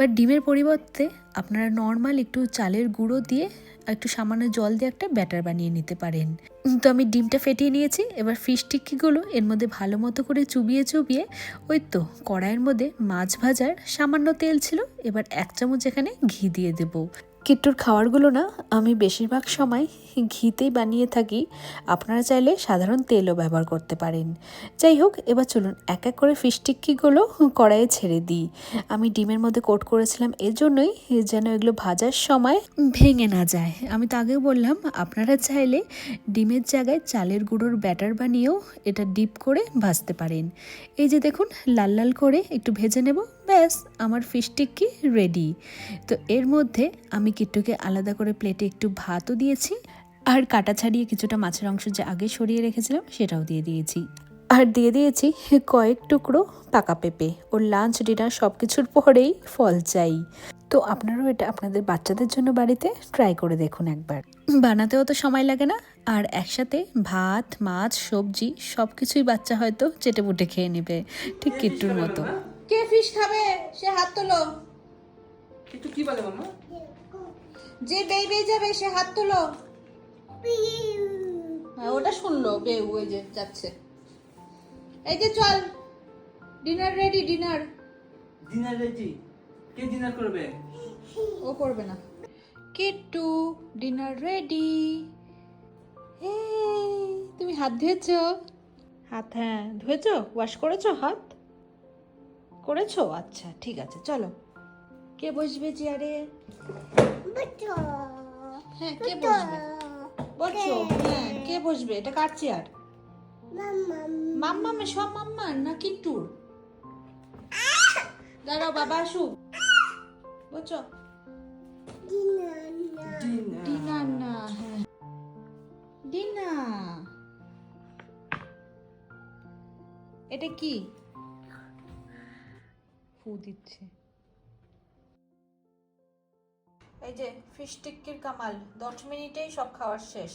এবার ডিমের পরিবর্তে আপনারা নর্মাল একটু চালের গুঁড়ো দিয়ে একটু সামান্য জল দিয়ে একটা ব্যাটার বানিয়ে নিতে পারেন। তো আমি ডিমটা ফেটিয়ে নিয়েছি, এবার ফিশ টিক্কিগুলো এর মধ্যে ভালো মতো করে চুবিয়ে চুবিয়ে ওই তো কড়াইয়ের মধ্যে মাছ ভাজার সামান্য তেল ছিল, এবার এক চামচ এখানে ঘি দিয়ে দেবো। কিট্টুর খাবারগুলো না আমি বেশিরভাগ সময় ঘিতেই বানিয়ে থাকি। আপনারা চাইলে সাধারণ তেলও ব্যবহার করতে পারেন। যাই হোক, এবার চলুন এক এক করে ফিশ টিক্কিগুলো কড়াইয়ে ছেড়ে দিই। আমি ডিমের মধ্যে কোট করেছিলাম, এর জন্যই যেন এগুলো ভাজার সময় ভেঙে না যায়। আমি তো আগেও বললাম, আপনারা চাইলে ডিমের জায়গায় চালের গুঁড়োর ব্যাটার বানিয়েও এটা ডিপ করে ভাজতে পারেন। এই যে দেখুন, লাল লাল করে একটু ভেজে নেব। ব্যাস, আমার ফিশ টিক্কি রেডি তো এর মধ্যে আমি কিট্টুকে আলাদা করে প্লেটে একটু ভাতও দিয়েছি, আর কাটা ছাড়িয়ে কিছুটা মাছের অংশ যে আগে সরিয়ে রেখেছিলাম সেটাও দিয়ে দিয়েছি। আর দিয়ে দিয়েছি কয়েক টুকরো পাকা পেঁপে। ওর লাঞ্চ ডিনার সব কিছুর পরেই ফল চাই। তো আপনারাও এটা আপনাদের বাচ্চাদের জন্য বাড়িতে ট্রাই করে দেখুন একবার। বানাতেও তো সময় লাগে না, আর একসাথে ভাত, মাছ, সবজি সব কিছুই বাচ্চা হয়তো চেটে পুটে খেয়ে নেবে, ঠিক কিট্টুর মতো। কে ফিশ খাবে? সে হাত তোলো। একটু কি বলে মামা? যে বেবে যাবে সে হাত তোলো। হ্যাঁ ওটা শুনলো বেউ ওই যে যাচ্ছে। এই যে চল dinner ready dinner dinner ready কে ডিনার করবে? ও করবে না। কিট্টু ডিনার রেডি তুমি হাত ধুয়েছো? হাত হ্যাঁ ধুয়েছো? ওয়াশ করেছ হাত? করেছ? আচ্ছা ঠিক আছে চলো। কে বসবে চেয়ারে? হ্যাঁ কে বসবে? বসো হ্যাঁ কে বসবে? এটা কার চেয়ার? মাম্মা সব মাম্মার না কিট্টুর দাঁড়াও বাবা আসুক। বুঝছ না হ্যাঁ। ডিনা এটা কি? ফু দিচ্ছে। এই যে ফিশ টিক্কির কামাল দশ মিনিটেই সব খাওয়ার শেষ।